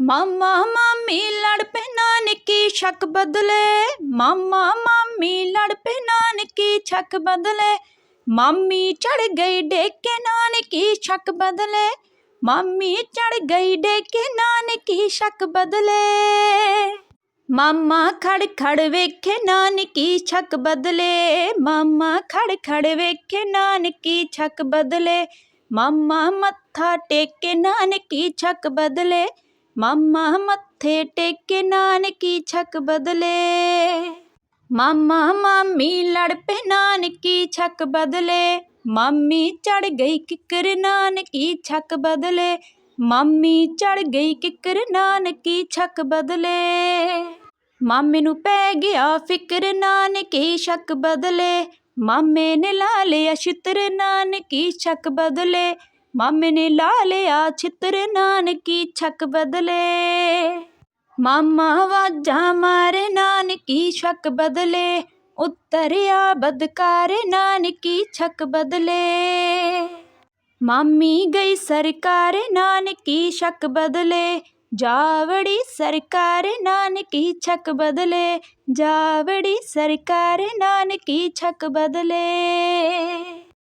ਮਾਮਾ ਮਾਮੀ ਲੜ ਪਏ ਨਾਨਕੀ ਸ਼ੱਕ ਬਦਲੇ। ਮਾਮਾ ਮਾਮੀ ਲੜ ਪਏ ਨਾਨਕੀ ਸ਼ੱਕ ਬਦਲੇ। ਮਾਮੀ ਚੜ ਗਈ ਡੇਕੇ ਨਾਨਕੀ ਸ਼ੱਕ ਬਦਲੇ। ਮਾਮੀ ਚੜ ਗਈ ਡੇਕੇ ਨਾਨਕੀ ਸ਼ੱਕ ਬਦਲੇ। ਮਾਮਾ ਖੜ ਖੜ ਵੇਖੇ ਨਾਨਕੀ ਛੱਕ ਬਦਲੇ। ਮਾਮਾ ਖੜ ਖੜ ਵੇਖੇ ਨਾਨਕੀ ਛੱਕ ਬਦਲੇ। ਮਾਮਾ ਮੱਥਾ ਟੇਕੇ ਨਾਨਕੀ ਛੱਕ ਬਦਲੇ। ਮਾਮਾ ਮੱਥੇ ਟੇਕੇ ਨਾਨਕੀ ਛਕ ਬਦਲੇ। ਮਾਮਾ ਮਾਮੀ ਲੜ ਪਏ ਨਾਨਕੀ ਛਕ ਬਦਲੇ। ਮਾਮੀ ਚੜ ਗਈ ਕਿੱਕਰ ਨਾਨਕੀ ਛਕ ਬਦਲੇ। ਮਾਮੀ ਚੜ ਗਈ ਕਿੱਕਰ ਨਾਨਕੀ ਛਕ ਬਦਲੇ। ਮਾਮੇ ਨੂੰ ਪੈ ਗਿਆ ਫਿਕਰ ਨਾਨਕੀ ਛਕ ਬਦਲੇ। ਮਾਮੇ ਨੇ ਲਾ ਲਿਆ ਛਿੱਤਰ ਨਾਨਕੀ ਛਕ ਬਦਲੇ। ਮਾਮੇ ਨੇ ਲਾ ਲਿਆ ਛਿੱਤਰ ਨਾਨਕੀ ਛੱਕ ਬਦਲੇ। ਮਾਮਾ ਵਾਜਾਂ ਮਾਰੇ ਨਾਨਕੀ ਸ਼ੱਕ ਬਦਲੇ। ਉਤਰਿਆ ਬਦਕਾਰ ਨਾਨਕੀ ਛੱਕ ਬਦਲੇ। ਮਾਮੀ ਗਈ ਸਰਕਾਰ ਨਾਨਕੀ ਸ਼ੱਕ ਬਦਲੇ। ਜਾਵੜੀ ਸਰਕਾਰ ਨਾਨਕੀ ਛੱਕ ਬਦਲੇ। ਜਾਵੜੀ ਸਰਕਾਰ ਨਾਨਕੀ ਛੱਕ ਬਦਲੇ।